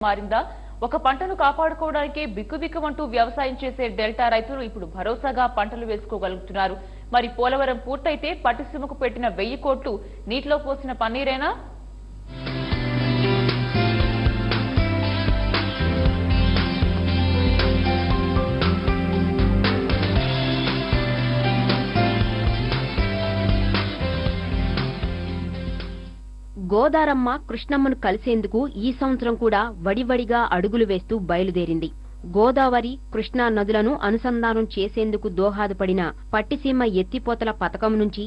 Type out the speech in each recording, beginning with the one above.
మారిందా? ఒక పంటను కాపాడుకోవడానికే బిక్కుబిక్కుమంటూ వ్యవసాయం చేసే డెల్టా రైతులు ఇప్పుడు భరోసాగా పంటలు వేసుకోగలుగుతున్నారు. మరి పోలవరం పూర్తయితే పట్టిసీమకు పెట్టిన వెయ్యి కోట్లు నీటిలో పోసిన పన్నీరేనా? గోదారమ్మ కృష్ణమ్మను కలిసేందుకు ఈ సంవత్సరం కూడా వడివడిగా అడుగులు వేస్తూ బయలుదేరింది. గోదావరి కృష్ణా నదులను అనుసంధానం చేసేందుకు దోహదపడిన పట్టిసీమ ఎత్తిపోతల పథకం నుంచి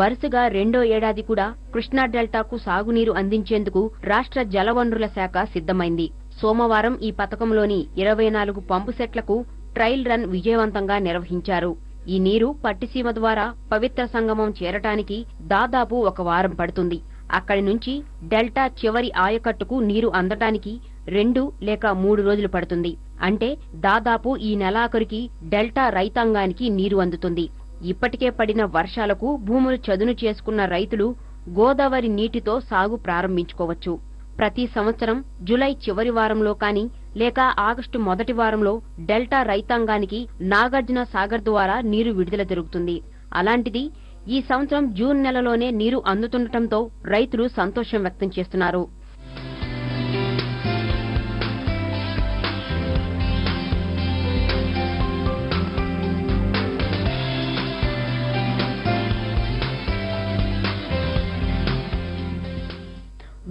వరుసగా రెండో ఏడాది కూడా కృష్ణా డెల్టాకు సాగునీరు అందించేందుకు రాష్ట్ర జలవనరుల శాఖ సిద్ధమైంది. సోమవారం ఈ పథకంలోని ఇరవై నాలుగు పంపు సెట్లకు ట్రయల్ రన్ విజయవంతంగా నిర్వహించారు. ఈ నీరు పట్టిసీమ ద్వారా పవిత్ర సంగమం చేరటానికి దాదాపు ఒక వారం పడుతుంది. అక్కడి నుంచి డెల్టా చివరి ఆయకట్టుకు నీరు అందటానికి రెండు లేక మూడు రోజులు పడుతుంది. అంటే దాదాపు ఈ నెలాఖరుకి డెల్టా రైతాంగానికి నీరు అందుతుంది. ఇప్పటికే పడిన వర్షాలకు భూములు చదును చేసుకున్న రైతులు గోదావరి నీటితో సాగు ప్రారంభించుకోవచ్చు. ప్రతి సంవత్సరం జులై చివరి వారంలో కాని లేక ఆగస్టు మొదటి వారంలో డెల్టా రైతాంగానికి నాగార్జున సాగర్ ద్వారా నీరు విడుదల జరుగుతుంది. అలాంటిది ఈ సంవత్సరం జూన్ నెలలోనే నీరు అందుతుండటంతో రైతులు సంతోషం వ్యక్తం చేస్తున్నారు.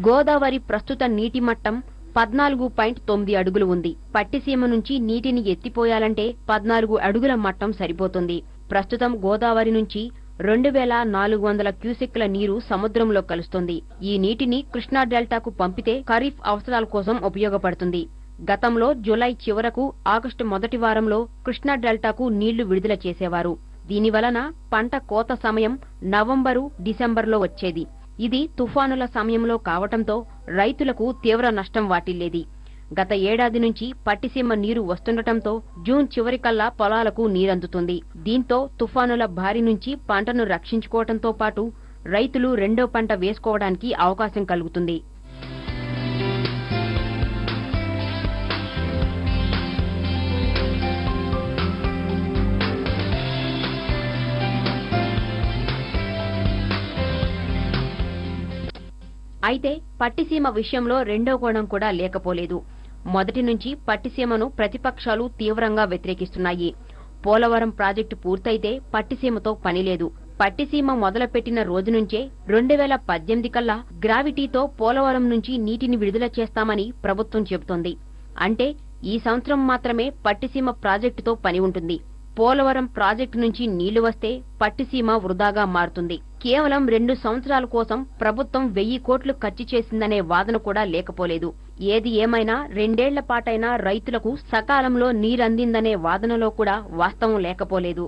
గోదావరి ప్రస్తుత నీటి మట్టం పద్నాలుగు పాయింట్ తొమ్మిది అడుగులు ఉంది. పట్టిసీమ నుంచి నీటిని ఎత్తిపోయాలంటే పద్నాలుగు అడుగుల మట్టం సరిపోతుంది. ప్రస్తుతం గోదావరి నుంచి రెండు వేల నాలుగు వందల క్యూసెక్ల నీరు సముద్రంలో కలుస్తుంది. ఈ నీటిని కృష్ణా డెల్టాకు పంపితే ఖరీఫ్ అవసరాల కోసం ఉపయోగపడుతుంది. గతంలో జులై చివరకు ఆగస్టు మొదటి వారంలో కృష్ణా డెల్టాకు నీళ్ళు విడుదల చేసేవారు. దీనివలన పంట కోత సమయం నవంబరు డిసెంబర్లో వచ్చేది. ఇది తుఫానుల సమయంలో కావటంతో రైతులకు తీవ్ర నష్టం వాటిల్లేది. గత ఏడాది నుంచి పట్టిసీమ నీరు వస్తుండటంతో జూన్ చివరికల్లా పొలాలకు నీరందుతుంది. దీంతో తుఫానుల బారి నుంచి పంటను రక్షించుకోవడంతో పాటు రైతులు రెండో పంట వేసుకోవడానికి అవకాశం కలుగుతుంది. అయితే పట్టిసీమ విషయంలో రెండో కోణం కూడా లేకపోలేదు. మొదటి నుంచి పట్టిసీమను ప్రతిపక్షాలు తీవ్రంగా వ్యతిరేకిస్తున్నాయి. పోలవరం ప్రాజెక్టు పూర్తయితే పట్టిసీమతో పనిలేదు. పట్టిసీమ మొదలుపెట్టిన రోజు నుంచే రెండు వేల పద్దెనిమిది కల్లా గ్రావిటీతో పోలవరం నుంచి నీటిని విడుదల చేస్తామని ప్రభుత్వం చెబుతోంది. అంటే ఈ సంవత్సరం మాత్రమే పట్టిసీమ ప్రాజెక్టుతో పని ఉంటుంది. పోలవరం ప్రాజెక్టు నుంచి నీళ్ళు వస్తే పట్టిసీమ వృధాగా మారుతుంది. కేవలం రెండు సంవత్సరాల కోసం ప్రభుత్వం వెయ్యి కోట్లు ఖర్చు చేసిందనే వాదన కూడా లేకపోలేదు. ఏది ఏమైనా రెండేళ్ళ పాటైనా రైతులకు సకాలంలో నీరందిందనే వాదనలో కూడా వాస్తవం లేకపోలేదు.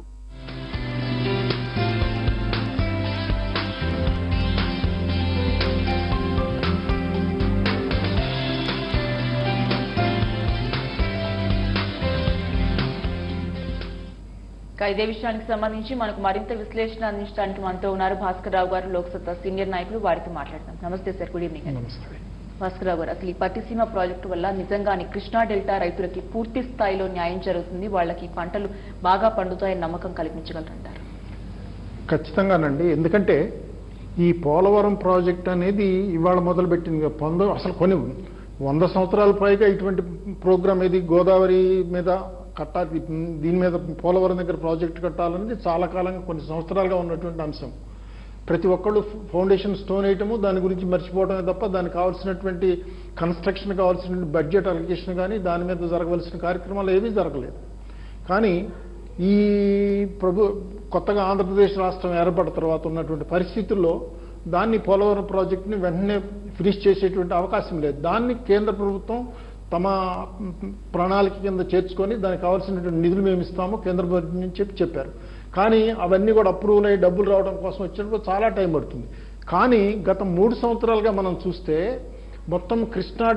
ఇదే విషయానికి సంబంధించి మనకు మరింత విశ్లేషణ అందించడానికి మనతో ఉన్నారు భాస్కర్ రావు గారు లోక్సత్తా సీనియర్ నాయకులు. వారితో మాట్లాడదాం. నమస్తే సార్. Good evening. అండి గారు అసలు ఈ పట్టిసీమ ప్రాజెక్టు వల్ల నిజంగానే కృష్ణా డెల్టా రైతులకి పూర్తి స్థాయిలో న్యాయం జరుగుతుంది. వాళ్ళకి పంటలు బాగా పండుతాయని నమ్మకం కల్పించగలరంటారు ఖచ్చితంగానండి. ఎందుకంటే ఈ పోలవరం ప్రాజెక్ట్ అనేది ఇవాళ మొదలుపెట్టింది. పొంద అసలు కొన్ని వంద సంవత్సరాల పైగా ఇటువంటి ప్రోగ్రామ్ ఏది గోదావరి మీద కట్టాలి దీని మీద పోలవరం దగ్గర ప్రాజెక్ట్ కట్టాలనేది చాలా కాలంగా కొన్ని సంవత్సరాలుగా ఉన్నటువంటి అంశం. ప్రతి ఒక్కళ్ళు ఫౌండేషన్ స్టోన్ వేయటము దాని గురించి మర్చిపోవడమే తప్ప దానికి కావాల్సినటువంటి కన్స్ట్రక్షన్ కావాల్సినటువంటి బడ్జెట్ అలొకేషన్ కానీ దాని మీద జరగవలసిన కార్యక్రమాలు ఏమీ జరగలేదు. కానీ ఈ ప్రభు కొత్తగా ఆంధ్రప్రదేశ్ రాష్ట్రం ఏర్పడిన తర్వాత ఉన్నటువంటి పరిస్థితుల్లో దాన్ని పోలవరం ప్రాజెక్టుని వెంటనే ఫినిష్ చేసేటువంటి అవకాశం లేదు. దాన్ని కేంద్ర ప్రభుత్వం తమ ప్రణాళిక కింద చేర్చుకొని దానికి కావాల్సినటువంటి నిధులు మేము ఇస్తాము కేంద్ర ప్రభుత్వం నుంచి చెప్పి చెప్పారు. కానీ అవన్నీ కూడా అప్రూవల్ అయ్యి డబ్బులు రావడం కోసం వచ్చినప్పుడు చాలా టైం పడుతుంది. కానీ గత మూడు సంవత్సరాలుగా మనం చూస్తే మొత్తం కృష్ణా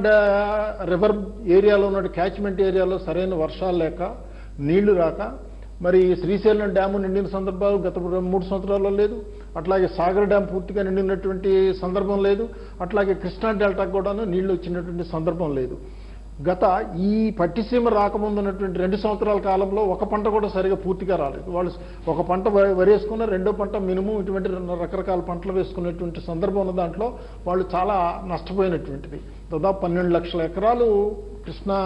రివర్ ఏరియాలో ఉన్న క్యాచ్మెంట్ ఏరియాలో సరైన వర్షాలు లేక నీళ్ళు రాక మరి శ్రీశైలం డ్యాము నిండిన సందర్భాలు గత మూడు సంవత్సరాల్లో లేదు. అట్లాగే సాగర్ డ్యామ్ పూర్తిగా నిండినటువంటి సందర్భం లేదు. అట్లాగే కృష్ణా డెల్టా కూడాను నీళ్ళు వచ్చినటువంటి సందర్భం లేదు. గత ఈ పట్టిసీమ రాకముందు ఉన్నటువంటి రెండు సంవత్సరాల కాలంలో ఒక పంట కూడా సరిగా పూర్తిగా రాలేదు. వాళ్ళు ఒక పంట వరి రెండో పంట మినుము ఇటువంటి రకరకాల పంటలు వేసుకునేటువంటి సందర్భం ఉన్న దాంట్లో వాళ్ళు చాలా నష్టపోయినటువంటిది. దాదాపు పన్నెండు లక్షల ఎకరాలు కృష్ణా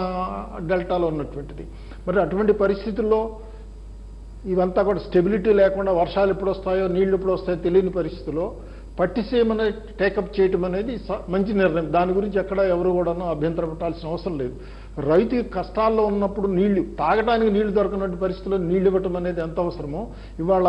డెల్టాలో ఉన్నటువంటిది. మరి అటువంటి పరిస్థితుల్లో ఇవంతా కూడా స్టెబిలిటీ లేకుండా వర్షాలు ఎప్పుడు వస్తాయో నీళ్ళు ఎప్పుడు వస్తాయో తెలియని పరిస్థితిలో పట్టిసీమని టేకప్ చేయటం అనేది స- మంచి నిర్ణయం. దాని గురించి ఎక్కడ ఎవరు కూడా అభ్యంతరం పెట్టాల్సిన అవసరం లేదు. రైతు కష్టాల్లో ఉన్నప్పుడు నీళ్ళు తాగడానికి నీళ్ళు దొరకనటువంటి పరిస్థితుల్లో నీళ్ళు ఇవ్వటం అనేది ఎంత అవసరమో ఇవాళ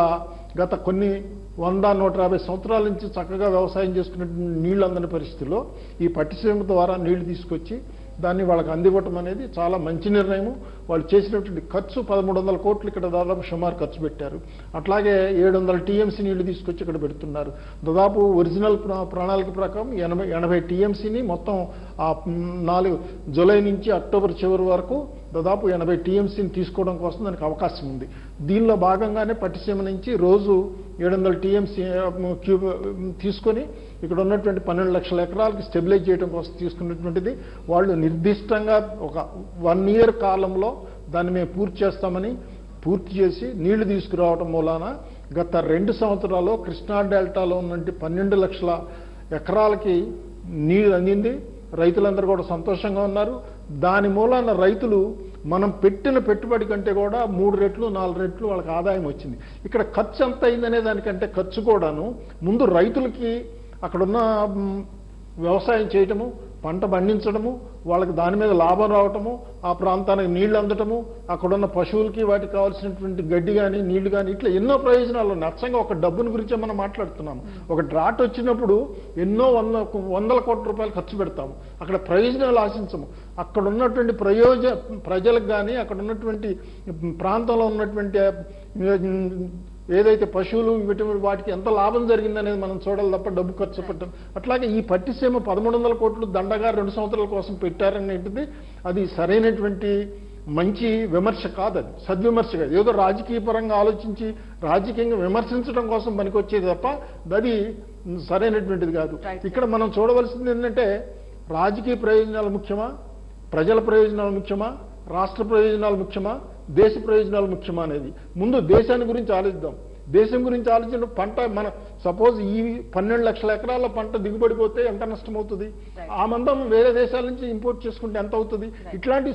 గత కొన్ని వంద నూట యాభై సంవత్సరాల నుంచి చక్కగా వ్యవసాయం చేసుకున్నటువంటి నీళ్ళు అందని పరిస్థితుల్లో ఈ పట్టిసీమ ద్వారా నీళ్ళు తీసుకొచ్చి దాన్ని వాళ్ళకి అందివ్వటం అనేది చాలా మంచి నిర్ణయము. వాళ్ళు చేసినటువంటి ఖర్చు పదమూడు వందల కోట్లు ఇక్కడ దాదాపు సుమారు ఖర్చు పెట్టారు. అట్లాగే ఏడు వందల టీఎంసీ నీళ్ళు తీసుకొచ్చి ఇక్కడ పెడుతున్నారు. దాదాపు ఒరిజినల్ ప్రణాళిక ప్రకారం ఎనభై ఎనభై టీఎంసీని మొత్తం ఆ నాలుగు జూలై నుంచి అక్టోబర్ చివరి వరకు దాదాపు ఎనభై టీఎంసీని తీసుకోవడం కోసం దానికి అవకాశం ఉంది. దీనిలో భాగంగానే పట్టిసీమ నుంచి రోజు ఏడు వందల టీఎంసీ క్యూబ్ తీసుకొని ఇక్కడ ఉన్నటువంటి పన్నెండు లక్షల ఎకరాలకి స్టెబిలైజ్ చేయడం కోసం తీసుకున్నటువంటిది. వాళ్ళు నిర్దిష్టంగా ఒక వన్ ఇయర్ కాలంలో దాన్ని మేము పూర్తి చేస్తామని పూర్తి చేసి నీళ్ళు తీసుకురావడం మూలాన గత రెండు సంవత్సరాల్లో కృష్ణా డెల్టాలో ఉన్నటువంటి పన్నెండు లక్షల ఎకరాలకి నీళ్ళు అందింది. రైతులందరూ కూడా సంతోషంగా ఉన్నారు. దాని మూలాన రైతులు మనం పెట్టిన పెట్టుబడి కంటే కూడా మూడు రెట్లు నాలుగు రెట్లు వాళ్ళకి ఆదాయం వచ్చింది. ఇక్కడ ఖర్చు ఎంత అయిందనే దానికంటే ఖర్చు కూడాను ముందు రైతులకి అక్కడున్న వ్యవసాయం చేయటము పంట పండించడము వాళ్ళకి దాని మీద లాభం రావటము ఆ ప్రాంతానికి నీళ్ళు అందటము అక్కడున్న పశువులకి వాటికి కావాల్సినటువంటి గడ్డి కానీ నీళ్ళు కానీ ఇట్లా ఎన్నో ప్రయోజనాలు ఉన్నాయి. అచ్చంగా ఒక డబ్బుని గురించే మనం మాట్లాడుతున్నాము. ఒక డ్రాట్ వచ్చినప్పుడు ఎన్నో వంద వందల కోట్ల రూపాయలు ఖర్చు పెడతాము. అక్కడ ప్రయోజనాలు ఆశించము. అక్కడ ఉన్నటువంటి ప్రయోజ ప్రజలకు కానీ అక్కడ ఉన్నటువంటి ప్రాంతంలో ఉన్నటువంటి ఏదైతే పశువులు వీటి వాటికి ఎంత లాభం జరిగిందనేది మనం చూడాలి తప్ప డబ్బు ఖర్చు పెట్టడం. అట్లాగే ఈ పట్టిసీమ పదమూడు వందల కోట్లు దండగా రెండు సంవత్సరాల కోసం పెట్టారనేటిది అది సరైనటువంటి మంచి విమర్శ కాదు అది. సద్విమర్శ కాదు ఏదో రాజకీయ పరంగా ఆలోచించి రాజకీయంగా విమర్శించడం కోసం పనికొచ్చేది తప్ప అది సరైనటువంటిది కాదు. ఇక్కడ మనం చూడవలసింది ఏంటంటే రాజకీయ ప్రయోజనాలు ముఖ్యమా? ప్రజల ప్రయోజనాలు ముఖ్యమా? రాష్ట్ర ప్రయోజనాలు ముఖ్యమా? దేశ ప్రయోజనాలు ముఖ్యమా అనేది? ముందు దేశాన్ని గురించి ఆలోచిద్దాం. దేశం గురించి ఆలోచన పంట మన సపోజ్ ఈ పన్నెండు లక్షల ఎకరాల పంట దిగుబడిపోతే ఎంత నష్టమవుతుంది? Right. ఆ మందం వేరే దేశాల నుంచి ఇంపోర్ట్ చేసుకుంటే ఎంత అవుతుంది. ఇట్లాంటి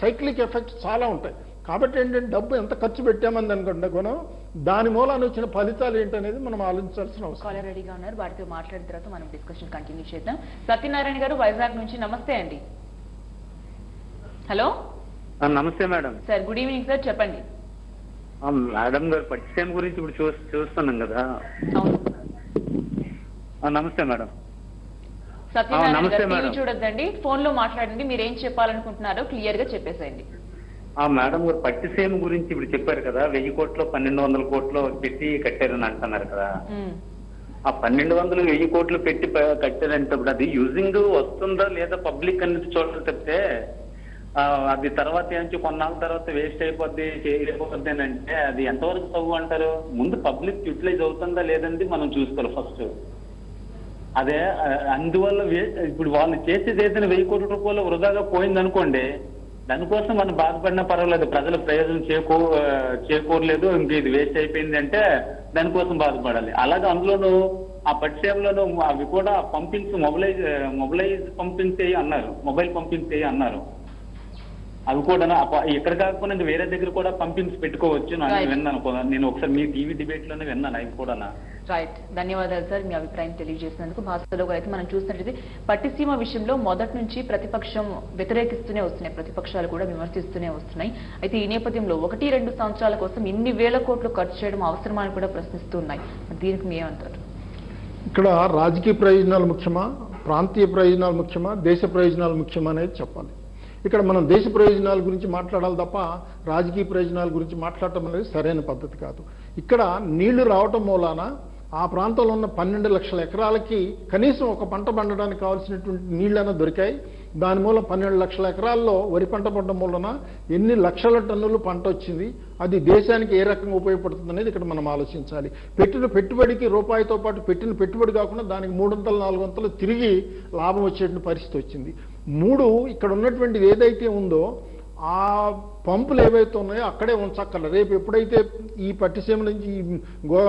సైక్లిక్ ఎఫెక్ట్స్ చాలా ఉంటాయి. కాబట్టి ఏంటంటే డబ్బు ఎంత ఖర్చు పెట్టామని అనుకుంటే మనం దాని మూలాన వచ్చిన ఫలితాలు ఏంటనేది మనం ఆలోచించాల్సిన అవసరం. కాలర్ రెడీగా ఉన్నారు. వారితో మాట్లాడిన తర్వాత మనం డిస్కషన్ కంటిన్యూ చేద్దాం. సత్యనారాయణ గారు వైజాగ్ నుంచి నమస్తే అండి. హలో? నమస్తే madam. Sir good evening sir చెప్పండి. మేడం గారు పట్టిసీమ గురించి ఇప్పుడు చూ చూస్తున్నాం కదా. నమస్తే మేడం. నమస్తే మేడం. చూడొద్దండి. ఫోన్లో మాట్లాడండి మీరు ఏం చెప్పాలనుకుంటున్నారో క్లియర్గా చెప్పేసేయండి. ఆ మేడం గారు పట్టిసీమ గురించి ఇప్పుడు చెప్పారు కదా. వెయ్యి కోట్లు పన్నెండు వందల కోట్లు పెట్టి కట్టారని అంటున్నారు కదా. ఆ పన్నెండు వందలు వెయ్యి కోట్లు పెట్టి కట్టారంటప్పుడు అది యూజింగ్ వస్తుందా లేదా పబ్లిక్ అనేది చూడాలి తప్పితే అది తర్వాత నుంచి కొన్నాళ్ళ తర్వాత వేస్ట్ అయిపోద్ది చేయలేకపోద్ది అని అంటే అది ఎంతవరకు తగ్గు అంటారు? ముందు పబ్లిక్ యూటిలైజ్ అవుతుందా లేదని మనం చూసుకోవాలి ఫస్ట్ అదే అందువల్ల వే- ఇప్పుడు వాళ్ళు చేసేది ఏదైనా వెయ్యి కోట్ల రూపాయలు వృధాగా పోయింది అనుకోండి దానికోసం మనం బాధపడినా పర్వాలేదు ప్రజల ప్రయోజనం చేకూ చేకూరలేదు ఇంక ఇది వేస్ట్ అయిపోయింది అంటే దానికోసం బాధపడాలి. అలాగే అందులోనూ ఆ పట్టిసేవలోనూ అవి కూడా పంపింగ్స్ మొబైలైజ్ మొబైలైజ్ పంపింగ్ చేయి అన్నారు మొబైల్ పంపింగ్ చేయి అన్నారు. అవి కూడా ఇక్కడ కాకపోయినా ఇంకా వేరే దగ్గర కూడా పంపింగ్స్ పెట్టుకోవచ్చు. నేను. విన్నాను. నేను ఒకసారి మీ టీవీ డిబేట్లోనే విన్నాను అవి కూడా రైట్ ధన్యవాదాలు సార్ మీ అభిప్రాయం తెలియజేసినందుకు. గారు అయితే మనం చూసినట్లయితే పట్టిసీమ విషయంలో మొదటి నుంచి ప్రతిపక్షం వ్యతిరేకిస్తూనే వస్తున్నాయి. ప్రతిపక్షాలు కూడా విమర్శిస్తూనే వస్తున్నాయి. అయితే ఈ నేపథ్యంలో ఒకటి రెండు సంవత్సరాల కోసం ఇన్ని వేల కోట్లు ఖర్చు చేయడం అవసరమా అని కూడా ప్రశ్నిస్తున్నాయి. దీనికి మీ ఏమంటారు? ఇక్కడ రాజకీయ ప్రయోజనాలు ముఖ్యమా? ప్రాంతీయ ప్రయోజనాలు ముఖ్యమా? దేశ ప్రయోజనాలు ముఖ్యమా అనేది చెప్పాలి. ఇక్కడ మనం దేశ ప్రయోజనాల గురించి మాట్లాడాలి తప్ప రాజకీయ ప్రయోజనాల గురించి మాట్లాడటం అనేది సరైన పద్ధతి కాదు. ఇక్కడ నీళ్ళు రావటం మూలాన ఆ ప్రాంతంలో ఉన్న పన్నెండు లక్షల ఎకరాలకి కనీసం ఒక పంట పండడానికి కావాల్సినటువంటి నీళ్ళైనా దొరికాయి. దాని మూలం పన్నెండు లక్షల ఎకరాల్లో వరి పంట పండడం మూలన ఎన్ని లక్షల టన్నులు పంట వచ్చింది అది దేశానికి ఏ రకంగా ఉపయోగపడుతుంది అనేది ఇక్కడ మనం ఆలోచించాలి. పెట్టిన పెట్టుబడికి రూపాయితో పాటు పెట్టిన పెట్టుబడి కాకుండా దానికి మూడు వందలు నాలుగు వందలు తిరిగి లాభం వచ్చేటువంటి పరిస్థితి వచ్చింది. మూడు ఇక్కడ ఉన్నటువంటిది ఏదైతే ఉందో ఆ పంపులు ఏవైతే ఉన్నాయో అక్కడే ఉంచక్కర్లేదు. రేపు ఎప్పుడైతే ఈ పట్టిసీమ నుంచి గో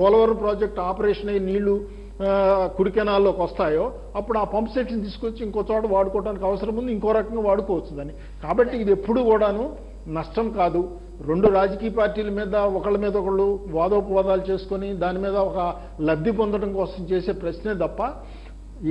పోలవరం ప్రాజెక్ట్ ఆపరేషన్ అయ్యి నీళ్ళు కుడికెనాల్లోకి కుడి కెనాల్లోకి వస్తాయో అప్పుడు ఆ పంప్ సెట్ని తీసుకొచ్చి ఇంకో చోట వాడుకోవడానికి అవసరం ఉంది ఇంకో రకంగా వాడుకోవచ్చు దాన్ని కాబట్టి ఇది ఎప్పుడు కూడాను నష్టం కాదు. రెండు రాజకీయ పార్టీల మీద ఒకళ్ళ మీద ఒకళ్ళు వాదోపవాదాలు చేసుకొని దాని మీద ఒక లబ్ధి పొందడం కోసం చేసే ప్రశ్నే తప్ప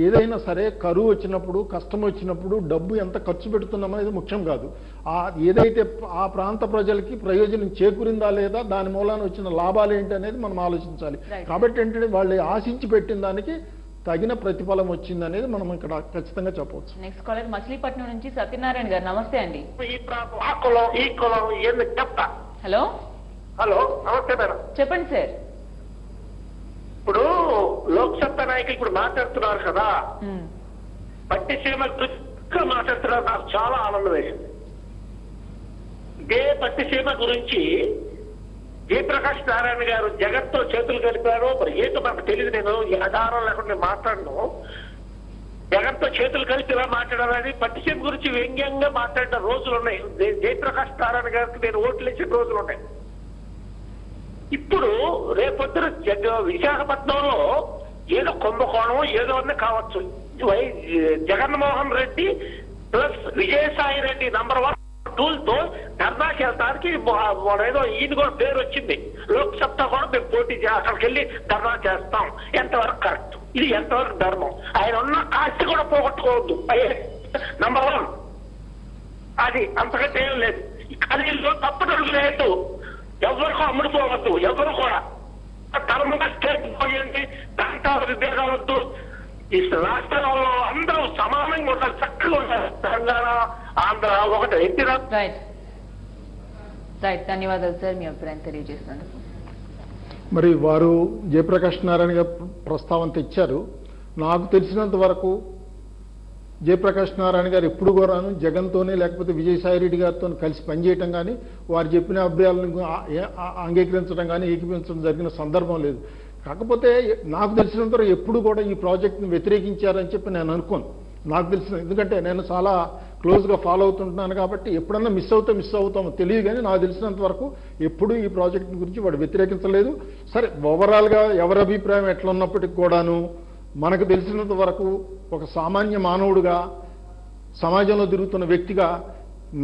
ఏదైనా సరే కరువు వచ్చినప్పుడు కష్టం వచ్చినప్పుడు డబ్బు ఎంత ఖర్చు పెడుతున్నాం అనేది ముఖ్యం కాదు. ఆ ఏదైతే ఆ ప్రాంత ప్రజలకి ప్రయోజనం చేకూరిందా లేదా దాని మూలాన వచ్చిన లాభాలు ఏంటి అనేది మనం ఆలోచించాలి. కాబట్టి ఏంటంటే వాళ్ళు ఆశించి పెట్టిన దానికి తగిన ప్రతిఫలం వచ్చింది అనేది మనం ఇక్కడ ఖచ్చితంగా చెప్పవచ్చు. నెక్స్ట్ కాలర్ మచిలీపట్నం నుంచి సత్యనారాయణ గారు. నమస్తే అండి. హలో హలో నమస్తే మేడం. చెప్పండి సార్ ఇప్పుడు లోక్సత్తా నాయకులు ఇప్పుడు మాట్లాడుతున్నారు కదా. పట్టిసీమ గురించి మాట్లాడుతున్నారు. నాకు చాలా ఆనందం వేసింది. ఇదే పట్టిసీమ గురించి జయప్రకాష్ నారాయణ గారు జగత్తో చేతులు కలిపారు మరి ఏంటో మనకు తెలియదు నేను ఈ ఆధారం లేకుండా మాట్లాడను. జగత్తో చేతులు కలిపి ఇలా మాట్లాడాలని పట్టిసీమ గురించి వ్యంగ్యంగా మాట్లాడిన రోజులు ఉన్నాయి. జయ- జయప్రకాష్ నారాయణ గారికి నేను ఓట్లు ఇచ్చిన రోజులు ఉన్నాయి. ఇప్పుడు రేపొద్దున విశాఖపట్నంలో ఏదో కుంభకోణం ఏదో అన్నీ కావచ్చు. Jaganmohan Reddy plus Vijayasai Reddy number one టూల్తో ధర్నాకి వెళ్తానికి ఏదో ఈయన కూడా పేరు వచ్చింది. లోక్సత్తా కూడా మేము పోటీ అక్కడికి వెళ్ళి ధర్నా చేస్తాం. ఎంతవరకు కరెక్ట్? ఇది ఎంతవరకు ధర్మం? ఆయన ఉన్న ఆస్తి కూడా పోగొట్టుకోవద్దు. Number one. అది అంతకంటే ఏం లేదు. కానీ తప్పటడుగు లేదు. ఎవరికో అమ్ముడుపోవద్దు ఎవరు కూడా. ధర్మంగా స్టేట్ పోయండి దాంట్లో విభేదాలొద్దు ఈ రాష్ట్రంలో అందరూ సమానంగా ఉండాలి చక్కగా ఉండాలి. తెలంగాణ ఆంధ్ర ఒకటి. రైట్. రైట్ ధన్యవాదాలు సార్ మీ అభిప్రాయం తెలియజేసినందుకు. మరి వారు జయప్రకాష్ నారాయణ గారు ప్ర- ప్రస్తావన తెచ్చారు. నాకు తెలిసినంత వరకు జయప్రకాష్ నారాయణ గారు ఎప్పుడు కూడాను జగన్తోనే లేకపోతే విజయసాయి రెడ్డి గారితో కలిసి పనిచేయటం కానీ వారు చెప్పిన అభ్యర్థులను అంగీకరించడం కానీ ఏకీపించడం జరిగిన సందర్భం లేదు. కాకపోతే నాకు తెలిసినంత ఎప్పుడు కూడా ఈ ప్రాజెక్ట్ని వ్యతిరేకించారని చెప్పి నేను అనుకోను. నాకు తెలిసిన ఎందుకంటే నేను చాలా క్లోజ్గా ఫాలో అవుతుంటున్నాను కాబట్టి ఎప్పుడన్నా మిస్ అవుతా మిస్ అవుతామో తెలియదు కానీ నాకు తెలిసినంత వరకు ఎప్పుడూ ఈ ప్రాజెక్ట్ గురించి వాడు వ్యతిరేకించలేదు. సరే ఓవరాల్గా ఎవరి అభిప్రాయం ఎట్లా ఉన్నప్పటికి కూడాను మనకు తెలిసినంత వరకు ఒక సామాన్య మానవుడిగా సమాజంలో తిరుగుతున్న వ్యక్తిగా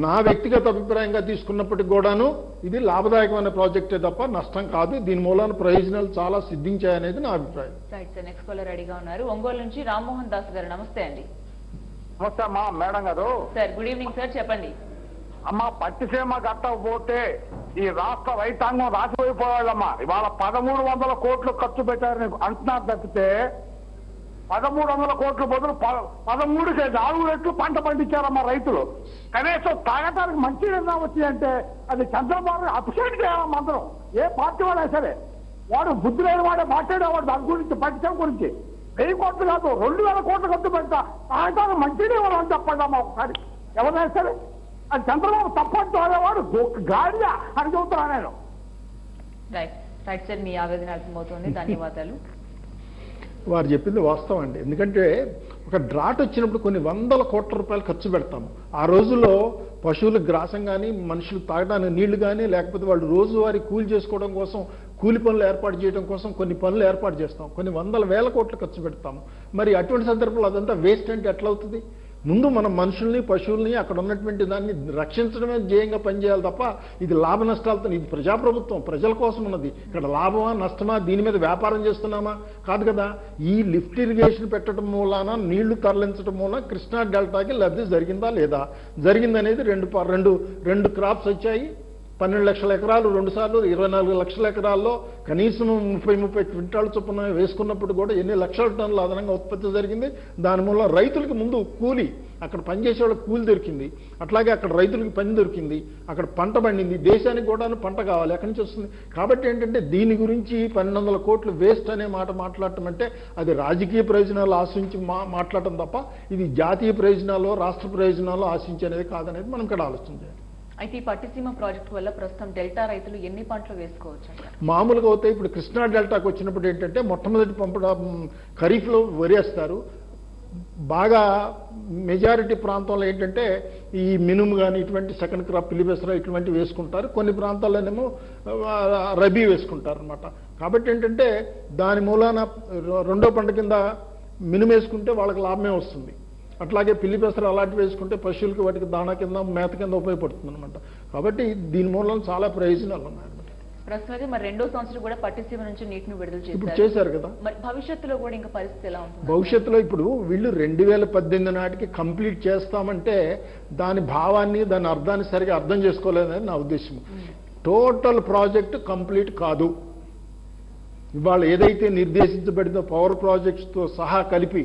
నా వ్యక్తిగత అభిప్రాయంగా తీసుకున్నప్పటికి కూడాను ఇది లాభదాయకమైన ప్రాజెక్టే తప్ప నష్టం కాదు. దీని మూలాన ప్రయోజనాలు చాలా సిద్ధించాయనేది నా అభిప్రాయం. రైట్ సార్ నెక్స్ట్ కాలర్ రెడీగా ఉన్నారు. ఒంగోలు నుంచి రామ్మోహన్ దాస్ గారు. నమస్తే అండి. నమస్తే అమ్మా మేడం గారు. సార్ గుడ్ ఈవినింగ్ సార్ చెప్పండి. అమ్మా పట్టిసీమ కట్టకపోతే ఈ రాష్ట్ర రైతాంగం రాసిపోయిపోవాళ్ళమ్మా ఇవాళ పదమూడు వందల కోట్లు ఖర్చు పెట్టారని అంటున్నారు తప్పితే పదమూడు వందల కోట్ల బదులు ప- పదమూడుకి నాలుగు రెట్లు పంట పండించారమ్మా రైతులు. కనీసం తాగటానికి మంచి నిర్ణయం వచ్చిందంటే అది చంద్రబాబు అప్సెట్ చేయాలమ్మా అందరం. ఏ పార్టీ వాడే సరే. వాడు బుద్ధి లేని వాడే మాట్లాడేవాడు దాని గురించి పట్టించడం గురించి. వెయ్యి కోట్లు కాదు రెండు వేల కోట్లు ఖర్చు పెడతా. తాగటానికి మంచిది ఇవ్వాలని చెప్పండి అమ్మా ఒకసారి. ఎవరైనా సరే. అది చంద్రబాబు తప్పట్టు అనేవాడు గాడిదా అని చెబుతున్నా నేను. రైట్ రైట్ సార్ మీ ఆవేదన అర్థమవుతుంది. ధన్యవాదాలు. వారు చెప్పింది వాస్తవం అండి. ఎందుకంటే ఒక డ్రాట్ వచ్చినప్పుడు కొన్ని వందల కోట్ల రూపాయలు ఖర్చు పెడతాము. ఆ రోజుల్లో పశువులకు గ్రాసం కానీ మనుషులు తాగడానికి నీళ్ళు కానీ లేకపోతే వాళ్ళు రోజువారీ కూలి చేసుకోవడం కోసం కూలి పనులు ఏర్పాటు చేయడం కోసం కొన్ని పనులు ఏర్పాటు చేస్తాం. కొన్ని వందల వేల కోట్లు ఖర్చు పెడతాము. మరి అటువంటి సందర్భంలో అదంతా వేస్ట్ అంటే ఎట్లా అవుతుంది ముందు మనం మనుషుల్ని పశువుల్ని అక్కడ ఉన్నటువంటి దాన్ని రక్షించడమే ధ్యేయంగా పనిచేయాలి తప్ప ఇది లాభ నష్టాలతో ఇది ప్రజాప్రభుత్వం ప్రజల కోసం ఉన్నది. ఇక్కడ లాభమా నష్టమా దీని మీద వ్యాపారం చేస్తున్నామా? కాదు కదా. ఈ లిఫ్ట్ ఇరిగేషన్ పెట్టడం మూలాన నీళ్ళు తరలించడం మూలన కృష్ణా డెల్టాకి లబ్ధి జరిగిందా లేదా? జరిగిందనేది రెండు ప- రెండు రెండు క్రాప్స్ వచ్చాయి. పన్నెండు లక్షల ఎకరాలు రెండు సార్లు ఇరవై నాలుగు లక్షల ఎకరాల్లో కనీసం ముప్పై ముప్పై క్వింటాల చొప్పున వేసుకున్నప్పుడు కూడా ఎన్ని లక్షల టన్నుల అదనంగా ఉత్పత్తి జరిగింది. దాని మూలం రైతులకు ముందు కూలి అక్కడ పనిచేసే వాళ్ళకి కూలి దొరికింది. అట్లాగే అక్కడ రైతులకు పని దొరికింది. అక్కడ పంట పండింది. దేశానికి కూడా పంట కావాలి. ఎక్కడి నుంచి వస్తుంది? కాబట్టి ఏంటంటే దీని గురించి పన్నెండు వందల కోట్లు వేస్ట్ అనే మాట మాట్లాడటం అంటే అది రాజకీయ ప్రయోజనాలు ఆశించి మా మాట్లాడటం తప్ప ఇది జాతీయ ప్రయోజనాలు రాష్ట్ర ప్రయోజనాలు ఆశించి అనేది కాదనేది మనం ఇక్కడ ఆలోచించాలి అయితే ఈ పట్టిసీమ ప్రాజెక్టు వల్ల ప్రస్తుతం డెల్టా రైతులు ఎన్ని పంటలు వేసుకోవచ్చు మామూలుగా అయితే ఇప్పుడు కృష్ణా డెల్టాకు వచ్చినప్పుడు ఏంటంటే మొట్టమొదటి పంపడం ఖరీఫ్లో వరి వేస్తారు బాగా మెజారిటీ ప్రాంతంలో ఏంటంటే ఈ మినుము కానీ ఇటువంటి సెకండ్ క్రాప్ పిలిబెసరా ఇటువంటివి వేసుకుంటారు. కొన్ని ప్రాంతాల్లోనేమో రబీ వేసుకుంటారు అనమాట కాబట్టి ఏంటంటే దాని మూలాన రెండో పంట కింద మినుము వేసుకుంటే వాళ్ళకి లాభమే వస్తుంది. అట్లాగే పిల్లి పెసర అలాంటివి వేసుకుంటే పశువులకి వాటికి దాణా కింద మేత కింద ఉపయోగపడుతుంది అనమాట కాబట్టి దీని మూలం చాలా ప్రయోజనాలు ఉన్నాయన్నమాట ప్రస్తుతం మరి రెండో సంవత్సరం కూడా పట్టిసీమ నుంచి నీటిని విడుదల ఇప్పుడు చేశారు చేశారు కదా. మరి భవిష్యత్తులో కూడా ఇంకా పరిస్థితి ఎలా ఉంటుంది? భవిష్యత్తులో ఇప్పుడు వీళ్ళు రెండు వేల పద్దెనిమిది నాటికి కంప్లీట్ చేస్తామంటే దాని భావాన్ని దాని అర్థాన్ని సరిగా అర్థం చేసుకోలేదని నా ఉద్దేశం టోటల్ ప్రాజెక్ట్ కంప్లీట్ కాదు. ఇవాళ ఏదైతే నిర్దేశించబడిందో పవర్ ప్రాజెక్ట్స్తో సహా కలిపి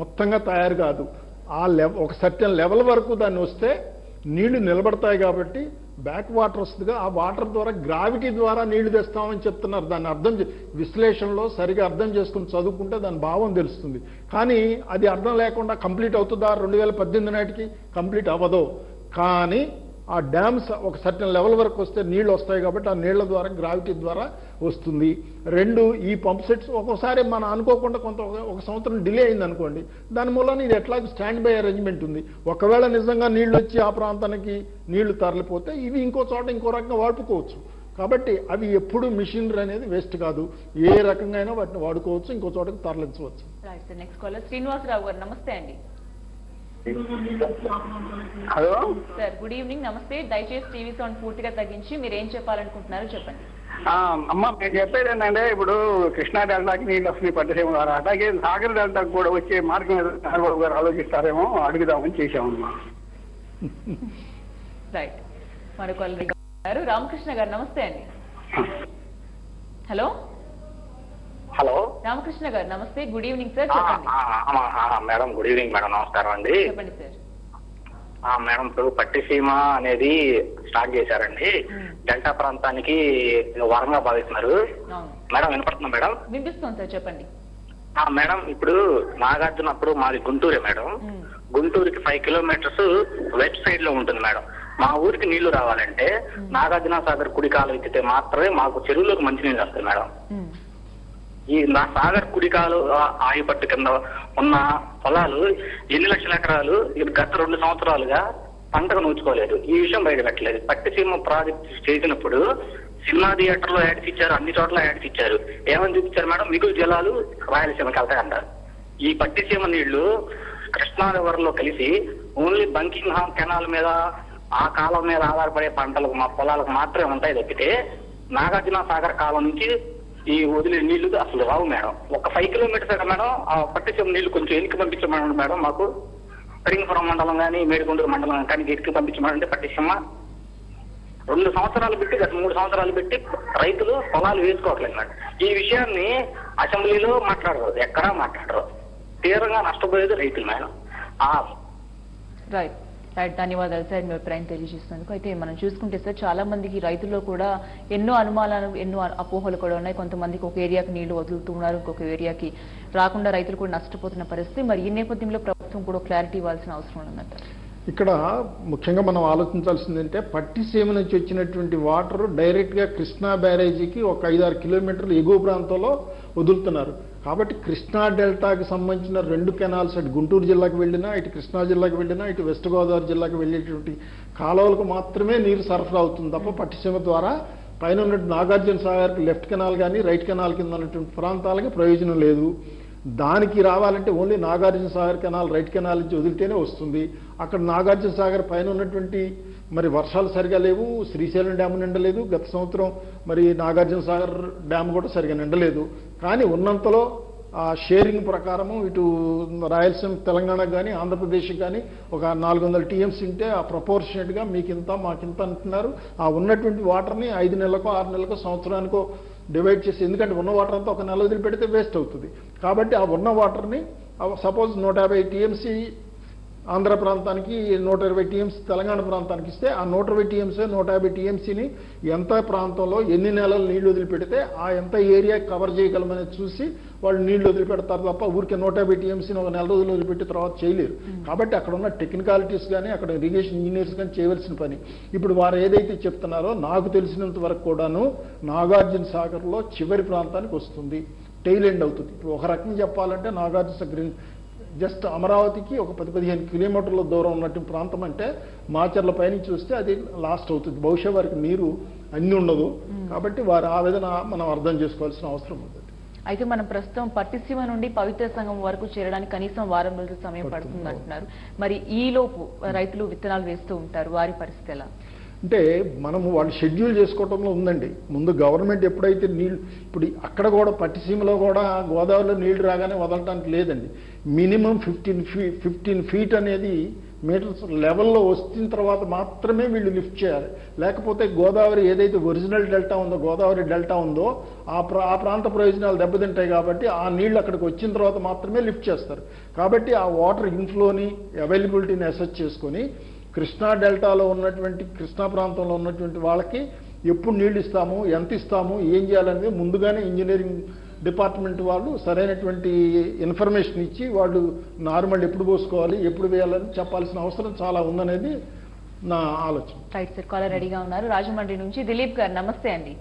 మొత్తంగా తయారు కాదు. ఆ లెవ ఒక సర్టెన్ లెవెల్ వరకు దాన్ని వస్తే నీళ్ళు నిలబడతాయి కాబట్టి బ్యాక్ వాటర్ వస్తుందిగా. ఆ వాటర్ ద్వారా గ్రావిటీ ద్వారా నీళ్ళు తెస్తామని చెప్తున్నారు. దాన్ని అర్థం చే- విశ్లేషణలో సరిగా అర్థం చేసుకుని చదువుకుంటే దాని భావం తెలుస్తుంది. కానీ అది అర్థం లేకుండా కంప్లీట్ అవుతుందా? రెండు వేల పద్దెనిమిది నాటికి కంప్లీట్ అవ్వదు. కానీ ఆ డ్యామ్స్ ఒక సర్టన్ లెవెల్ వరకు వస్తే నీళ్ళు వస్తాయి కాబట్టి ఆ నీళ్ళ ద్వారా గ్రావిటీ ద్వారా వస్తుంది. రెండు ఈ పంప్ సెట్స్ ఒక్కోసారి మనం అనుకోకుండా కొంత ఒక- సంవత్సరం డిలే అయింది అనుకోండి దాని మూలన ఇది ఎట్లా స్టాండ్ బై అరేంజ్మెంట్ ఉంది. ఒకవేళ నిజంగా నీళ్ళు వచ్చి ఆ ప్రాంతానికి నీళ్ళు తరలిపోతే ఇవి ఇంకో చోట ఇంకో రకంగా వాడుకోవచ్చు. కాబట్టి అవి ఎప్పుడు మిషనరీ అనేది వేస్ట్ కాదు. ఏ రకంగా అయినా వాటిని వాడుకోవచ్చు ఇంకో చోటకి తరలించవచ్చు. నెక్స్ట్ శ్రీనివాసరావు గారు. నమస్తే అండి. హలో? Sir good evening. నమస్తే. దయచేసి టీవీ సౌండ్ పూర్తిగా తగ్గించి మీరు ఏం చెప్పాలనుకుంటున్నారో చెప్పండి. అమ్మ నేను చెప్పేది ఏంటంటే ఇప్పుడు కృష్ణా డెల్టాకి నీళ్ళు వస్తున్నాయి పట్టిసీమ ద్వారా అలాగే సాగర్ డెల్టాకి కూడా వచ్చే మార్గం చంద్రబాబు గారు ఆలోచిస్తారేమో అడుగుదామని చేశామమ్మా రైట్ మరొక గారు రామకృష్ణ గారు నమస్తే అండి. హలో? హలో. రామకృష్ణ గారు నమస్తే good evening sir madam good evening madam నమస్కారం అండి. చెప్పండి సార్. మేడం ఇప్పుడు పట్టిసీమ అనేది స్టార్ట్ చేశారండి. డెల్టా ప్రాంతానికి వరంగా భావిస్తున్నారు. మేడం వినపడుతుందా మేడం? వినిపిస్తుంది సార్ చెప్పండి. మేడం ఇప్పుడు నాగార్జున అప్పుడు మాది గుంటూరే మేడం. గుంటూరుకి ఫైవ్ కిలోమీటర్స్ వెస్ట్ సైడ్లో ఉంటుంది మేడం. మా ఊరికి నీళ్ళు రావాలంటే నాగార్జున సాగర్ కుడి కాలు ఎత్తితే మాత్రమే మాకు చెరువులోకి మంచినీళ్ళు వస్తాయి మేడం. ఈ నా సాగర్ కుడికాలు ఆయుపట్టు కింద ఉన్న పొలాలు ఎన్ని లక్షల ఎకరాలు? ఇది గత రెండు సంవత్సరాలుగా పంటకు నూచుకోలేదు. ఈ విషయం బయట పెట్టలేదు. పట్టిసీమ ప్రాజెక్ట్ చేసినప్పుడు సినిమా థియేటర్లో యాడ్స్ ఇచ్చారు అన్ని చోట్ల యాడ్స్ ఇచ్చారు. ఏమని చూపించారు మేడం? మిగులు జలాలు రాయలసీమకి వెళ్తాయి ఈ పట్టిసీమ నీళ్ళు కృష్ణా రివర్లో కలిసి ఓన్లీ బంకింగ్ హామ్ కెనాల్ మీద ఆ కాలం మీద ఆధారపడే పంటలకు మా పొలాలకు మాత్రమే ఉంటాయి తప్పితే నాగార్జున సాగర్ కాలం నుంచి ఈ వదిలే నీళ్ళు అసలు రావు మేడం. ఒక ఫైవ్ కిలోమీటర్స్ కదా మేడం? ఆ పట్టిసీమ నీళ్ళు కొంచెం వెనక్కి పంపించమని మేడం మాకు. రింగపురం మండలం కానీ మేడిగుండూరు మండలం కానీ ఎక్కి పంపించమంటే పట్టిసీమ రెండు సంవత్సరాలు పెట్టి గత మూడు సంవత్సరాలు పెట్టి రైతులు పొలాలు వేసుకోవట్లేదు మేడం. ఈ విషయాన్ని అసెంబ్లీలో మాట్లాడరు ఎక్కడా మాట్లాడరు తీవ్రంగా నష్టపోయేది రైతులు మేడం. రైట్ రైట్ ధన్యవాదాలు సార్ మీ అభిప్రాయం తెలియజేసినందుకు. అయితే మనం చూసుకుంటే సార్ చాలా మందికి రైతుల్లో కూడా ఎన్నో అనుమానాలు ఎన్నో అపోహలు కూడా ఉన్నాయి. కొంతమందికి ఒక ఏరియాకి నీళ్ళు వదులుతున్నారు ఇంకొక ఏరియాకి రాకుండా రైతులు కూడా నష్టపోతున్న పరిస్థితి. మరి ఈ నేపథ్యంలో ప్రభుత్వం కూడా క్లారిటీ ఇవ్వాల్సిన అవసరం ఉందంట. ఇక్కడ ముఖ్యంగా మనం ఆలోచించాల్సింది అంటే పట్టిసీమ నుంచి వచ్చినటువంటి వాటర్ డైరెక్ట్గా కృష్ణా బ్యారేజీకి ఒక ఐదారు కిలోమీటర్లు ఎగువ ప్రాంతంలో వదులుతున్నారు. కాబట్టి కృష్ణా డెల్టాకి సంబంధించిన రెండు కెనాల్స్ అటు గుంటూరు జిల్లాకు వెళ్ళినా ఇటు కృష్ణా జిల్లాకు వెళ్ళినా ఇటు వెస్ట్ గోదావరి జిల్లాకు వెళ్ళేటువంటి కాలువలకు మాత్రమే నీరు సరఫరా అవుతుంది తప్ప పట్టిసీమ ద్వారా పైన ఉన్నట్టు నాగార్జున సాగర్కి లెఫ్ట్ కెనాల్ కానీ రైట్ కెనాల్ కింద ఉన్నటువంటి ప్రాంతాలకి ప్రయోజనం లేదు. దానికి రావాలంటే only Nagarjuna Sagar canal right canal నుంచి వదిలితేనే వస్తుంది. అక్కడ నాగార్జున సాగర్ పైన ఉన్నటువంటి మరి వర్షాలు సరిగా లేవు శ్రీశైలం డ్యామ్ నిండలేదు గత సంవత్సరం మరి నాగార్జున సాగర్ డ్యామ్ కూడా సరిగా నిండలేదు. కానీ ఉన్నంతలో ఆ షేరింగ్ ప్రకారము ఇటు రాయలసీమ తెలంగాణకు కానీ ఆంధ్రప్రదేశ్కి కానీ ఒక నాలుగు వందల టీఎంసీ ఉంటే ఆ ప్రపోర్షనేట్గా మీకు ఇంత మాకింత అంటున్నారు. ఆ ఉన్నటువంటి వాటర్ని ఐదు నెలలకో ఆరు నెలలకో సంవత్సరానికో డివైడ్ చేసి ఎందుకంటే ఉన్న వాటర్ అంతా ఒక నెల వదిలి పెడితే వేస్ట్ అవుతుంది. కాబట్టి ఆ ఉన్న వాటర్ని సపోజ్ నూట యాభై టీఎంసీ ఆంధ్ర ప్రాంతానికి నూట ఇరవై టీఎంసీ తెలంగాణ ప్రాంతానికి ఇస్తే ఆ నూట ఇరవై టీఎంసీ నూట యాభై టీఎంసీని ఎంత ప్రాంతంలో ఎన్ని నెలలు నీళ్ళు వదిలిపెడితే ఆ ఎంత ఏరియా కవర్ చేయగలమనేది చూసి వాళ్ళు నీళ్ళు వదిలిపెడతారు తప్ప ఊరికే నూట యాభై టీఎంసీని ఒక నెల రోజులు వదిలిపెట్టి తర్వాత చేయలేరు. కాబట్టి అక్కడ ఉన్న టెక్నికాలిటీస్ కానీ అక్కడ ఇరిగేషన్ ఇంజనీర్స్ కానీ చేయవలసిన పని. ఇప్పుడు వారు ఏదైతే చెప్తున్నారో నాకు తెలిసినంత వరకు కూడాను నాగార్జున సాగర్లో చివరి ప్రాంతానికి వస్తుంది. టైల్ ఎండ్ అవుతుంది. ఇప్పుడు ఒక రకంగా చెప్పాలంటే నాగార్జున గ్రీన్ జస్ట్ అమరావతికి ఒక పది పదిహేను కిలోమీటర్ల దూరం ఉన్నటువంటి ప్రాంతం అంటే మాచర్ల పైన చూస్తే అది లాస్ట్ అవుతుంది. బహుశా వారికి నీరు అన్ని ఉండదు. కాబట్టి వారి ఆవేదన మనం అర్థం చేసుకోవాల్సిన అవసరం ఉంది. అయితే మనం ప్రస్తుతం పట్టిసీమ నుండి పవిత్ర సంఘం వరకు చేరడానికి కనీసం వారం రోజుల సమయం పడుతుంది. అంటున్నారు మరి ఈ లోపు రైతులు విత్తనాలు వేస్తూ ఉంటారు. వారి పరిస్థితి ఎలా? అంటే మనము వాళ్ళు షెడ్యూల్ చేసుకోవటంలో ఉందండి. ముందు గవర్నమెంట్ ఎప్పుడైతే నీళ్ళు ఇప్పుడు అక్కడ కూడా పట్టిసీమలో కూడా గోదావరిలో నీళ్ళు రాగానే వదలటానికి లేదండి. Minimum fifteen fee fifteen feet అనేది మీటర్స్ లెవెల్లో వచ్చిన తర్వాత మాత్రమే వీళ్ళు లిఫ్ట్ చేయాలి. లేకపోతే గోదావరి ఏదైతే ఒరిజినల్ డెల్టా ఉందో గోదావరి డెల్టా ఉందో ఆ ప్రా ఆ ప్రాంత ప్రయోజనాలు దెబ్బతింటాయి కాబట్టి ఆ నీళ్ళు అక్కడికి వచ్చిన తర్వాత మాత్రమే లిఫ్ట్ చేస్తారు. కాబట్టి ఆ వాటర్ ఇన్ఫ్లోని అవైలబిలిటీని అసెస్ చేసుకొని కృష్ణా డెల్టాలో ఉన్నటువంటి కృష్ణా ప్రాంతంలో ఉన్నటువంటి వాళ్ళకి ఎప్పుడు నీళ్ళు ఇస్తాము ఎంత ఇస్తాము ఏం చేయాలనేది ముందుగానే ఇంజనీరింగ్ డిపార్ట్మెంట్ వాళ్ళు సరైనటువంటి ఇన్ఫర్మేషన్ ఇచ్చి వాళ్ళు నార్మల్ ఎప్పుడు పోసుకోవాలి ఎప్పుడు వేయాలని చెప్పాల్సిన అవసరం చాలా ఉందనేది నా ఆలోచన. రైట్ సార్ కాలర్ రెడీగా ఉన్నారు. రాజమండ్రి నుంచి దిలీప్ గారు నమస్తే అండి.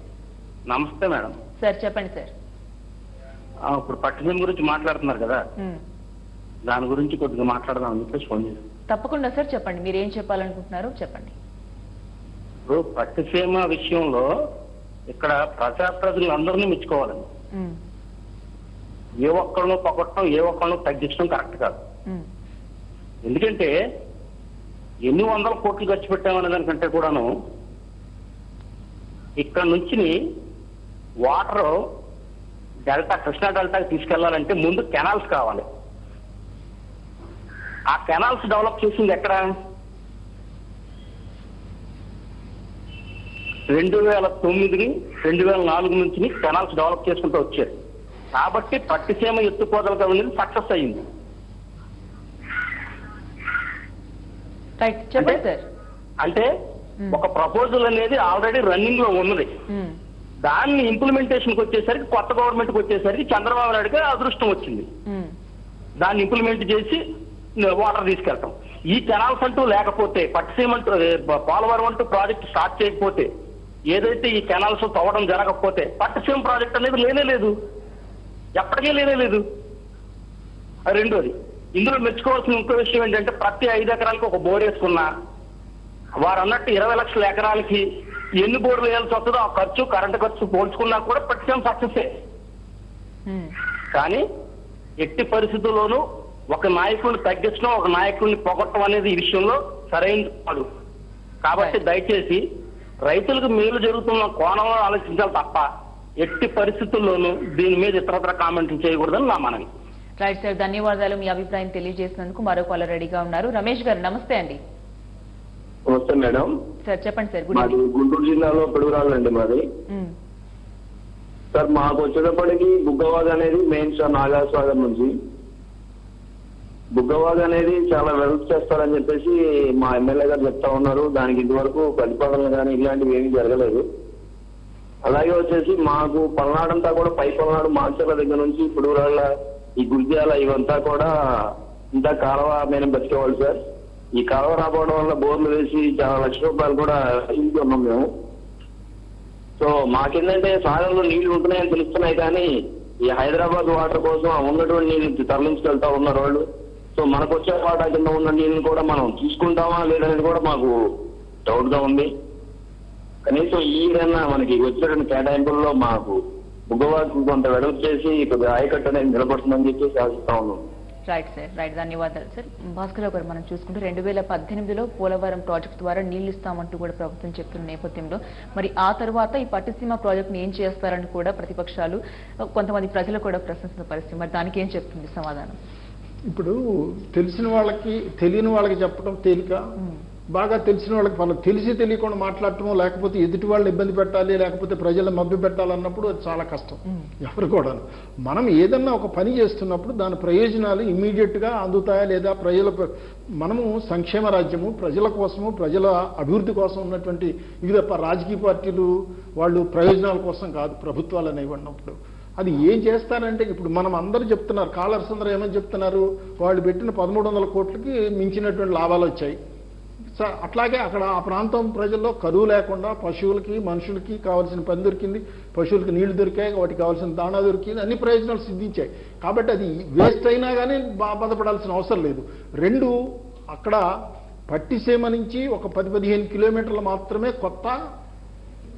నమస్తే మేడం. సార్ చెప్పండి సార్. ఆ, ఇప్పుడు పట్టిసీమ గురించి మాట్లాడుతున్నారు కదా. దాని గురించి కొద్దిగా మాట్లాడదామని చెప్పేసి ఫోన్ చేశాను. తప్పకుండా సార్ చెప్పండి. మీరు ఏం చెప్పాలనుకుంటున్నారో చెప్పండి. ఇప్పుడు పట్టిసీమ విషయంలో ఇక్కడ ప్రజాప్రతినిధులు అందరినీ మెచ్చుకోవాలండి. ఏ ఒక్కళ్ళను పొగట్టడం ఏ ఒక్కళ్ళను తగ్గించడం కరెక్ట్ కాదు. ఎందుకంటే ఎన్ని వందల కోట్లు ఖర్చు పెట్టామనే దానికంటే కూడాను ఇక్కడ నుంచి వాటర్ డెల్టా కృష్ణా డెల్టాకి తీసుకెళ్ళాలంటే ముందు కెనాల్స్ కావాలి. ఆ కెనాల్స్ డెవలప్ చేసింది ఎక్కడ? రెండు వేల తొమ్మిదిని రెండు వేల నాలుగు నుంచి కెనాల్స్ డెవలప్ చేసుకుంటూ వచ్చారు కాబట్టి పట్టిసీమ ఎత్తుకోదలకు అనేది సక్సెస్ సార్. అంటే Hmm. ఒక ప్రపోజల్ అనేది ఆల్రెడీ రన్నింగ్లో ఉన్నది. ఉమ్. దాన్ని ఇంప్లిమెంటేషన్కి వచ్చేసరికి కొత్త గవర్నమెంట్కి వచ్చేసరికి చంద్రబాబు నాయుడుకి అదృష్టం వచ్చింది. ఉమ్. దాన్ని ఇంప్లిమెంట్ చేసి వాటర్ తీసుకెళ్తాం. ఈ కెనాల్స్ అంటూ లేకపోతే పట్టిసీమ అంటూ పోలవరం అంటూ ప్రాజెక్ట్ స్టార్ట్ చేయకపోతే ఏదైతే ఈ కెనాల్స్ తవ్వడం జరగకపోతే పట్టిసీమ ప్రాజెక్ట్ అనేది లేనే లేదు. ఎప్పటికీ లేనే లేదు. రెండోది. ఇందులో మెచ్చుకోవాల్సిన ఇంకో విషయం ఏంటంటే ప్రతి ఐదు ఎకరాలకు ఒక బోర్ వేసుకున్నా వారు అన్నట్టు ఇరవై లక్షల ఎకరాలకి ఎన్ని బోర్లు వేయాల్సి వస్తుందో ఆ ఖర్చు కరెంటు ఖర్చు పోల్చుకున్నా కూడా పట్టిసీమ సక్సెస్. కానీ ఎట్టి పరిస్థితుల్లోనూ ఒక నాయకుడిని తగ్గించడం ఒక నాయకుడిని పొగట్టడం అనేది ఈ విషయంలో సరైనది కాదు కాబట్టి దయచేసి రైతులకు మేలు జరుగుతున్న కోణంలో ఆలోచించాలి తప్ప ఎట్టి పరిస్థితుల్లోనూ దీని మీద ఇతరత్ర కామెంట్లు చేయకూడదని నా మనవి. రైట్ సార్ ధన్యవాదాలు. మీ అభిప్రాయం తెలియజేసినందుకు మరో కాలర్ రెడీగా ఉన్నారు. రమేష్ గారు నమస్తే అండి. నమస్తే మేడం. సార్ చెప్పండి సార్ గుడ్ మాది గుంటూరు జిల్లాలో పిడుగురాళ్ళండి మాది. సార్ మాకు వచ్చేటప్పటికి బుగ్గవాగ్ అనేది మెయిన్ సార్ నాగాస్వాగర్ నుంచి. బుగ్గవాగ్ అనేది చాలా వెల్త్ చేస్తారని చెప్పేసి మా ఎమ్మెల్యే గారు చెప్తా ఉన్నారు. దానికి ఇంతవరకు ప్రతిపాదనలు కానీ ఇలాంటివి ఏమీ జరగలేదు. అలాగే వచ్చేసి మాకు పల్నాడంతా కూడా పై పల్నాడు మాచర్ల దగ్గర నుంచి ఇప్పుడు ఈ గురిజాల ఇవంతా కూడా ఇంత కాలువ మేము బతికేవాళ్ళు సార్. ఈ కాలువ రాబోవడం వల్ల బోర్లు వేసి చాలా లక్ష రూపాయలు కూడా ఇంటి ఉన్నాం మేము. సో మాకేంటంటే సాగర్లో నీళ్ళు ఉంటున్నాయని తెలుస్తున్నాయి కానీ ఈ హైదరాబాద్ వాటర్ కోసం ఉన్నటువంటి నీళ్ళు తరలించుకెళ్తా ఉన్నారు వాళ్ళు. సో మనకు వచ్చే వాటా కింద ఉన్న నీళ్ళని కూడా మనం తీసుకుంటామా లేదనేది కూడా మాకు డౌట్గా ఉంది. కనీసం ఈ మనకి వచ్చిన కేటాయింపుల్లో మాకు బుగ్గవాకు కొంత వెడల్పు చేసి కొద్దిగా ఆయకట్టు అనేది నిలబడుతుందని చెప్పేసి ఆశిస్తా ఉన్నాం. రైట్ సార్ రైట్ ధన్యవాదాలు సార్ భాస్కర్ గారు మనం చూసుకుంటే రెండు వేల పద్దెనిమిదిలో పోలవరం ప్రాజెక్ట్ ద్వారా నీళ్ళు ఇస్తామంటూ కూడా ప్రభుత్వం చెప్తున్న నేపథ్యంలో మరి ఆ తర్వాత ఈ పట్టిసీమ ప్రాజెక్ట్ని ఏం చేస్తారని కూడా ప్రతిపక్షాలు కొంతమంది ప్రజలు కూడా ప్రశ్నిస్తున్న పరిస్థితి. మరి దానికి ఏం చెప్తుంది సమాధానం? ఇప్పుడు తెలిసిన వాళ్ళకి తెలియని వాళ్ళకి చెప్పడం తేలిక. బాగా తెలిసిన వాళ్ళకి వాళ్ళకి తెలిసి తెలియకుండా మాట్లాడటం లేకపోతే ఎదుటి వాళ్ళని ఇబ్బంది పెట్టాలి లేకపోతే ప్రజలను మభ్య పెట్టాలన్నప్పుడు అది చాలా కష్టం. ఎవరు కూడా మనం ఏదన్నా ఒక పని చేస్తున్నప్పుడు దాని ప్రయోజనాలు ఇమీడియట్గా అందుతాయా లేదా ప్రజల మనము సంక్షేమ రాజ్యము ప్రజల కోసము ప్రజల అభివృద్ధి కోసం ఉన్నటువంటి వివిధ రాజకీయ పార్టీలు వాళ్ళు ప్రయోజనాల కోసం కాదు ప్రభుత్వాలు అనేవి ఉన్నప్పుడు అది ఏం చేస్తారంటే ఇప్పుడు మనం అందరూ చెప్తున్నారు కాలర్స్ అందరూ ఏమని చెప్తున్నారు? వాళ్ళు పెట్టిన పదమూడు వందల కోట్లకి మించినటువంటి లాభాలు వచ్చాయి. అట్లాగే అక్కడ ఆ ప్రాంతం ప్రజల్లో కరువు లేకుండా పశువులకి మనుషులకి కావాల్సిన పని దొరికింది. పశువులకి నీళ్ళు దొరికాయి వాటికి కావాల్సిన దాణా దొరికింది అన్ని ప్రయోజనాలు సిద్ధించాయి. కాబట్టి అది వేస్ట్ అయినా కానీ బా బాధపడాల్సిన అవసరం లేదు. రెండు అక్కడ పట్టిసీమ నుంచి ఒక పది పదిహేను కిలోమీటర్లు మాత్రమే కొత్త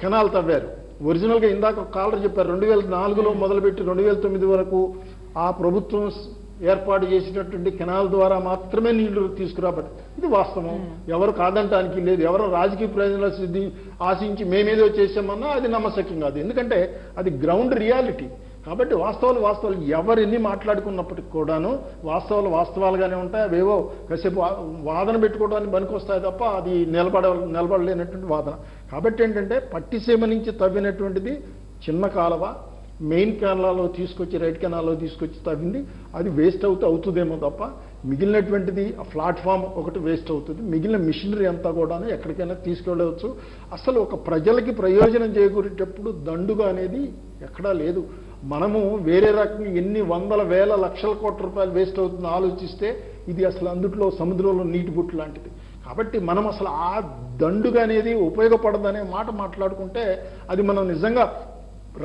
కెనాల్ తవ్వారు. ఒరిజినల్గా ఇందాక కాలర్ చెప్పారు. రెండు వేల నాలుగులో మొదలుపెట్టి రెండు వేల తొమ్మిది వరకు ఆ ప్రభుత్వం ఏర్పాటు చేసినటువంటి కెనాల్ ద్వారా మాత్రమే నీళ్ళు తీసుకురాబట్టి ఇది వాస్తవం. ఎవరు కాదంటానికి లేదు. ఎవరు రాజకీయ ప్రయోజనాలు సిద్ధి ఆశించి మేమేదో చేసామన్నా అది నమ్మశక్యం కాదు. ఎందుకంటే అది గ్రౌండ్ రియాలిటీ కాబట్టి వాస్తవాలు వాస్తవాలు. ఎవరిని మాట్లాడుకున్నప్పటికి కూడాను వాస్తవాలు వాస్తవాలుగానే ఉంటాయి. అవేవో కాసేపు వాదన పెట్టుకోవడానికి పనికొస్తాయి తప్ప అది నిలబడ నిలబడలేనటువంటి వాదన. కాబట్టి ఏంటంటే పట్టిసీమ నుంచి తవ్వినటువంటిది చిన్న కాలువ మెయిన్ కెనాల్లో తీసుకొచ్చి రైట్ కెనాల్లో తీసుకొచ్చి తవ్వింది. అది వేస్ట్ అవుతూ అవుతుందేమో తప్ప మిగిలినటువంటిది ఆ ప్లాట్ఫామ్ ఒకటి వేస్ట్ అవుతుంది. మిగిలిన మిషనరీ అంతా కూడా ఎక్కడికైనా తీసుకెళ్ళవచ్చు. అసలు ఒక ప్రజలకి ప్రయోజనం చేకూరేటప్పుడు దండుగా అనేది ఎక్కడా లేదు. మనము వేరే రకం ఎన్ని వందల వేల లక్షల కోట్ల రూపాయలు వేస్ట్ అవుతుందో ఆలోచిస్తే ఇది అసలు అందుట్లో సముద్రంలో నీటి బుట్టు లాంటిది. కాబట్టి మనం అసలు ఆ దండుగా అనేది ఉపయోగపడదనే మాట మాట్లాడుకుంటే అది మనం నిజంగా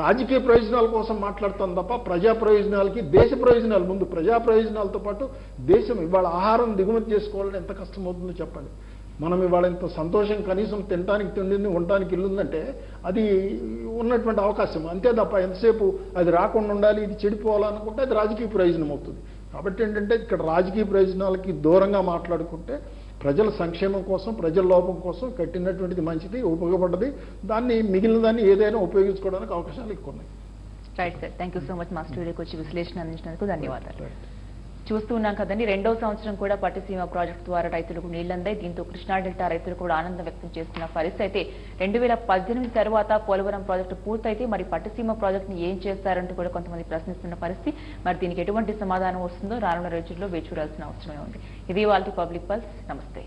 రాజకీయ ప్రయోజనాల కోసం మాట్లాడతాం తప్ప ప్రజా ప్రయోజనాలకి దేశ ప్రయోజనాలు ముందు ప్రజా ప్రయోజనాలతో పాటు దేశం ఇవాళ ఆహారం దిగుమతి చేసుకోవాలని ఎంత కష్టమవుతుందో చెప్పండి. మనం ఇవాళ ఇంత సంతోషం కనీసం తినడానికి తిండి ఉండడానికి ఇల్లుందంటే అది ఉన్నటువంటి అవకాశం. అంతే తప్ప ఎంతసేపు అది రాకుండా ఉండాలి ఇది చెడిపోవాలనుకుంటే అది రాజకీయ ప్రయోజనం అవుతుంది. కాబట్టి ఏంటంటే ఇక్కడ రాజకీయ ప్రయోజనాలకి దూరంగా మాట్లాడుకుంటే ప్రజల సంక్షేమం కోసం ప్రజల లోపం కోసం కట్టినటువంటిది మంచిది ఉపయోగపడ్డది. దాన్ని మిగిలిన దాన్ని ఏదైనా ఉపయోగించుకోవడానికి అవకాశాలు ఎక్కువ ఉన్నాయి. Right sir thank you so much మా స్టూడియోకి వచ్చి విశ్లేషణ అందించినందుకు ధన్యవాదాలు. చూస్తున్నాం కదండి. రెండో సంవత్సరం కూడా పట్టిసీమ ప్రాజెక్ట్ ద్వారా రైతులకు నీళ్ళందాయి దీంతో కృష్ణా డెల్టా రైతులు కూడా ఆనందం వ్యక్తం చేస్తున్న పరిస్థితి అయితే రెండు వేల పద్దెనిమిది తర్వాత పోలవరం ప్రాజెక్టు పూర్తయితే మరి పట్టిసీమ ప్రాజెక్టును ఏం చేస్తారంటూ కూడా కొంతమంది ప్రశ్నిస్తున్న పరిస్థితి. మరి దీనికి ఎటువంటి సమాధానం వస్తుందో రానున్న రోజుల్లో వేచి చూడాల్సిన అవసరమే ఉంది. ఇది వాళ్ళ పబ్లిక్ పల్స్. నమస్తే.